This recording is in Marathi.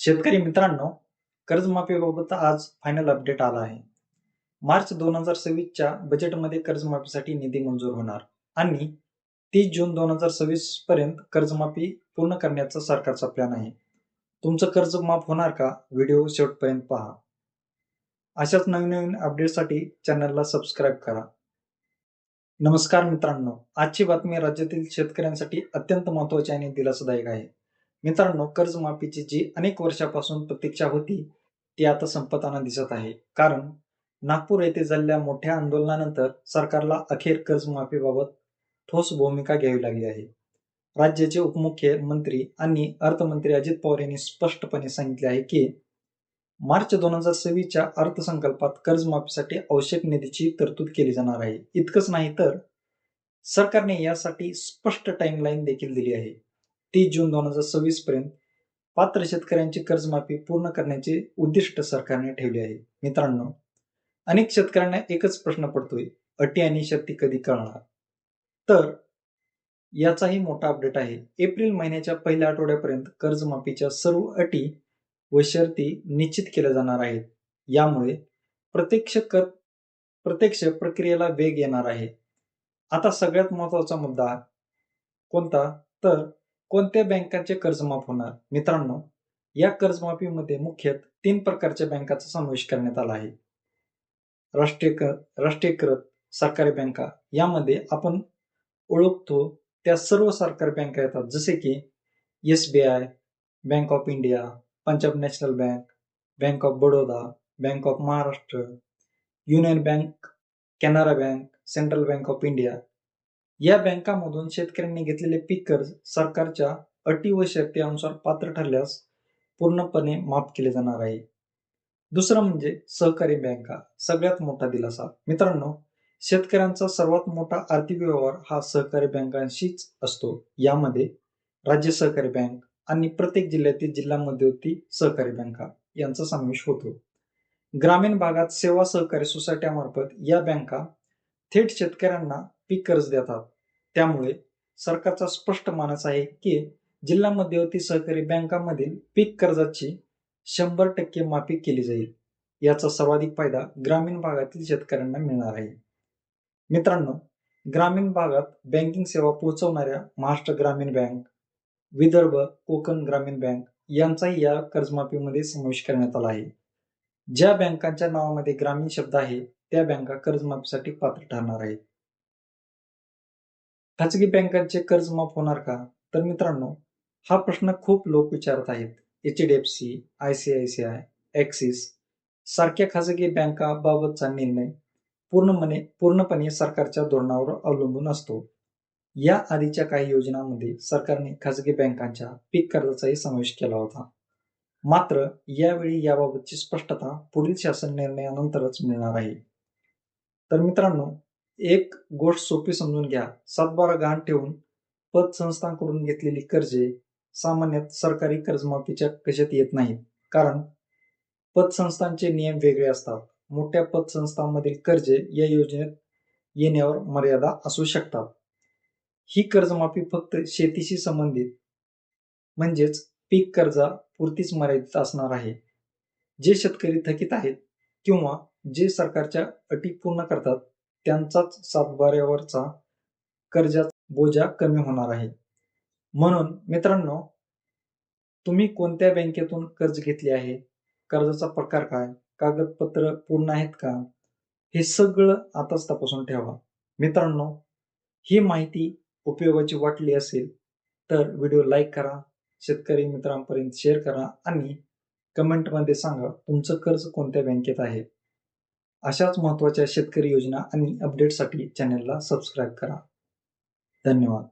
शेतकरी मित्रांनो कर्जमाफीबाबत आज फायनल अपडेट आला आहे. मार्च दोन हजार सव्वीसच्या बजेटमध्ये कर्जमाफीसाठी निधी मंजूर होणार आणि तीस जून दोन हजार सव्वीस पर्यंत कर्जमाफी पूर्ण करण्याचा सरकारचा प्लॅन आहे. तुमचं कर्ज माफ होणार का? व्हिडिओ शेवटपर्यंत पहा. अशाच नवीन नवीन अपडेटसाठी चॅनलला सबस्क्राईब करा. नमस्कार मित्रांनो आजची बातमी राज्यातील शेतकऱ्यांसाठी अत्यंत महत्वाची आणि दिलासादायक आहे. मित्रांनो कर्जमाफीची जी अनेक वर्षापासून प्रतीक्षा होती ती आता संपताना दिसत आहे. कारण नागपूर येथे झालेल्या मोठ्या आंदोलनानंतर सरकारला अखेर कर्जमाफीबाबत ठोस भूमिका घ्यावी लागली आहे. राज्याचे उपमुख्यमंत्री आणि अर्थमंत्री अजित पवार यांनी स्पष्टपणे सांगितले आहे की मार्च दोन हजार सव्वीसच्या अर्थसंकल्पात कर्जमाफीसाठी आवश्यक निधीची तरतूद केली जाणार आहे. इतकंच नाही तर सरकारने यासाठी स्पष्ट टाइमलाईन देखील दिली आहे. तीस जून दोन हजार सव्वीस पर्यंत पात्र शेतकऱ्यांची कर्जमाफी पूर्ण करण्याचे उद्दिष्ट सरकारने ठेवले आहे. मित्रांनो अनेक शेतकऱ्यांना एकच प्रश्न पडतोय अटी आणि शक्ती कधी कळणार? तर याचाही मोठा अपडेट आहे. एप्रिल महिन्याच्या पहिल्या आठवड्यापर्यंत कर्जमाफीच्या सर्व अटी व शर्ती निश्चित केल्या जाणार आहेत. यामुळे प्रत्यक्ष कर प्रत्यक्ष प्रक्रियेला वेग येणार आहे. आता सगळ्यात महत्त्वाचा मुद्दा कोणता? तर कोणत्या बँकांचे कर्ज माफ होणार? मित्रांनो या कर्जमाफीमध्ये मुख्यत तीन प्रकारच्या बँकांचा समावेश करण्यात आला आहे. राष्ट्रीयकृत राष्ट्रीयकृत सरकारी बँका यामध्ये आपण ओळखतो त्या सर्व सरकारी बँका येतात. जसे की S B I bank of India Punjab national bank bank of Baroda bank of Maharashtra union bank Canara bank central bank of India या बँकामधून शेतकऱ्यांनी घेतलेले पीक कर्ज सरकारच्या अटी व शर्तीनुसार पात्र ठरल्यास पूर्णपणे माफ केले जाणार आहे. दुसरं म्हणजे सहकारी बँका. सगळ्यात मोठा दिलासा. मित्रांनो शेतकऱ्यांचा सर्वात मोठा आर्थिक व्यवहार हा सहकारी बँकांशीच असतो. यामध्ये राज्य सहकारी बँक आणि प्रत्येक जिल्ह्यातील जिल्हा मध्यवर्ती सहकारी बँका यांचा समावेश होतो. ग्रामीण भागात सेवा सहकारी सोसायट्यामार्फत या बँका थेट शेतकऱ्यांना पीक कर्ज देतात. त्यामुळे सरकारचा स्पष्ट मानस आहे की जिल्हा मध्यवर्ती सहकारी बँकांमधील पीक कर्जाची शंभर टक्के माफी केली जाईल. याचा सर्वाधिक फायदा ग्रामीण भागातील शेतकऱ्यांना मिळणार आहे. मित्रांनो ग्रामीण भागात बँकिंग सेवा पोहोचवणाऱ्या महाराष्ट्र ग्रामीण बँक विदर्भ कोकण ग्रामीण बँक यांचाही या कर्जमाफीमध्ये समावेश करण्यात आला आहे. ज्या बँकांच्या नावामध्ये ग्रामीण शब्द आहे त्या बँका कर्जमाफीसाठी पात्र ठरणार आहेत. खाजगी बँकांचे कर्ज माफ होणार का? तर मित्रांनो हा प्रश्न खूप लोक विचारत आहेत. H D F C I C I C I Axis सारख्या खाजगी बँकाबाबतचा निर्णय पूर्णपणे पूर्णपणे सरकारच्या धोरणावर अवलंबून असतो. या आधीच्या काही योजनांमध्ये सरकारने खाजगी बँकांच्या पीक कर्जाचाही समावेश केला होता. मात्र यावेळी याबाबतची स्पष्टता पुढील शासन निर्णयानंतरच मिळणार आहे. तर मित्रांनो एक गोष्ट सोपी समजून घ्या. सातबारा गहाण ठेवून पतसंस्थांकडून घेतलेली कर्जे सामान्यतः सरकारी कर्जमाफीच्या कशात येत नाहीत. कारण पतसंस्थांचे नियम वेगळे असतात. मोठ्या पतसंस्थांमधील कर्जे या योजनेत येण्यावर मर्यादा असू शकतात. ही कर्जमाफी फक्त शेतीशी संबंधित म्हणजेच पीक कर्जा पुरतीच मर्यादित असणार आहे. जे शेतकरी थकीत आहेत किंवा जे सरकारच्या अटी पूर्ण करतात त्यांचाच सातबाऱ्यावरचा कर्जाचा बोजा कमी होणार आहे. म्हणून मित्रांनो तुम्ही कोणत्या बँकेतून कर्ज घेतले आहे? कर्जाचा प्रकार काय? कागदपत्र पूर्ण आहेत का? हे सगळं आताच तपासून ठेवा. मित्रांनो ही माहिती उपयोगाची वाटली असेल तर व्हिडिओ लाईक करा शेतकरी मित्रांपर्यंत शेअर करा आणि कमेंटमध्ये सांगा तुमचं कर्ज कोणत्या बँकेत आहे? अशाच महत्त्वाच्या शेतकरी योजना आणि अपडेटसाठी चॅनलला सबस्क्राईब करा. धन्यवाद.